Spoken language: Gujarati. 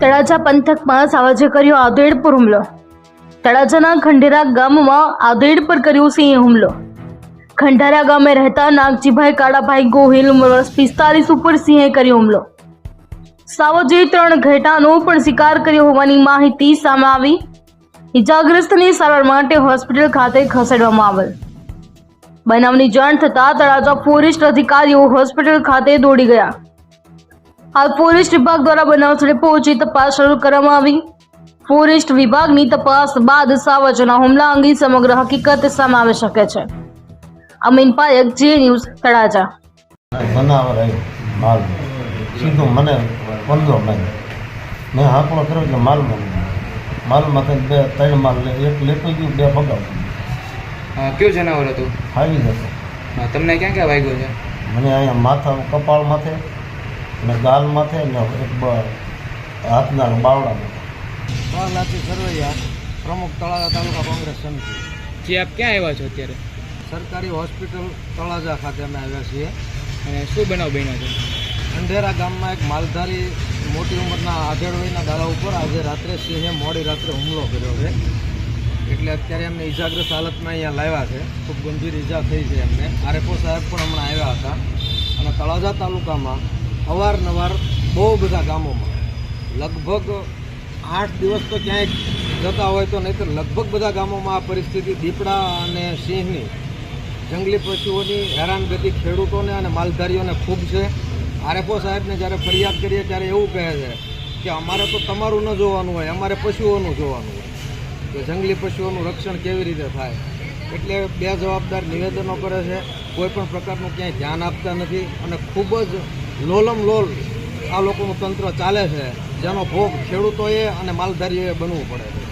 તળાજા પંથકમાં સાવજે કર્યો આધેડ પર હુમલો. તળાજાના ખંડેરા ગામમાં આધેડ પર કર્યો સિંહ હુમલો. ખંડારા ગામે રહેતા નાગજીભાઈ કાળાભાઈ ગોહિલ ઉંમર પિસ્તાલીસ ઉપર સિંહે કર્યો હુમલો. સાવજે ત્રણ ઘેટાનો પણ શિકાર કર્યો હોવાની માહિતી સામે આવી. ઇજાગ્રસ્તને સારવાર માટે હોસ્પિટલ ખાતે ખસેડવામાં આવેલ. બનાવની જાણ થતાં તળાજા ફોરેસ્ટ અધિકારીઓ હોસ્પિટલ ખાતે દોડી ગયા. હાલ પોલીસ વિભાગ દ્વારા બનાવ સ્થળે પહોંચી તપાસ શરૂ કરવામાં આવી. ફોરેસ્ટ વિભાગની તપાસ બાદ સાવજના હુમલા અંગે સમગ્ર હકીકત સામે આવી શકે છે. અમીન પાયક જે ન્યૂઝ તળાજા. બનાવર માલ સીધું મને પંદર મહિને મેં હાંકડો કર્યો એટલે માલ મળી માલમાંથી બે ત્રણ માલ લે એક લેતો ગયું બે ભગાવ કયું જનાવર હતું? હાવી જશે તમને ક્યાં ક્યાં વાગ્યું છે? મને અહીંયા માથા કપાળ માથે ને ગાલ માથે ને એક હાથના બાવડામાં સરવૈયા પ્રમુખ તળાજા તાલુકા કોંગ્રેસ સમિતિ. જે આપ ક્યાં આવ્યા છો અત્યારે? સરકારી હોસ્પિટલ તળાજા ખાતે અમે આવ્યા છીએ. અને શું બનાવ બન્યો છે? અંધેરા ગામમાં એક માલધારી મોટી ઉંમરના આધેડ વયના દાડા ઉપર આજે રાત્રે સિંહે મોડી રાત્રે હુમલો કર્યો છે. એટલે અત્યારે એમને ઇજાગ્રસ્ત હાલતમાં અહીંયા લાવ્યા છે. ખૂબ ગંભીર ઈજા થઈ છે એમને. આરએફઓ સાહેબ પણ હમણાં આવ્યા હતા. અને તળાજા તાલુકામાં અવારનવાર બહુ બધા ગામોમાં. લગભગ આઠ દિવસ તો ક્યાંય જતા હોય તો નહીં તો લગભગ બધા ગામોમાં આ પરિસ્થિતિ દીપડા અને સિંહની, જંગલી પશુઓની હેરાનગતિ ખેડૂતોને અને માલધારીઓને ખૂબ છે. આરએફઓ સાહેબને જ્યારે ફરિયાદ કરીએ ત્યારે એવું કહે છે કે અમારે તો તમારું ન જોવાનું હોય, અમારે પશુઓનું જોવાનું હોય. કે જંગલી પશુઓનું રક્ષણ કેવી રીતે થાય? એટલે બે જવાબદાર નિવેદનો કરે છે. કોઈ પણ પ્રકારનું ક્યાંય ધ્યાન આપતા નથી અને ખૂબ જ લોલમ લોલ આ લોકોનું તંત્ર ચાલે છે. જેનો ભોગ ખેડૂતોએ અને માલધારીઓએ બનવું પડે છે.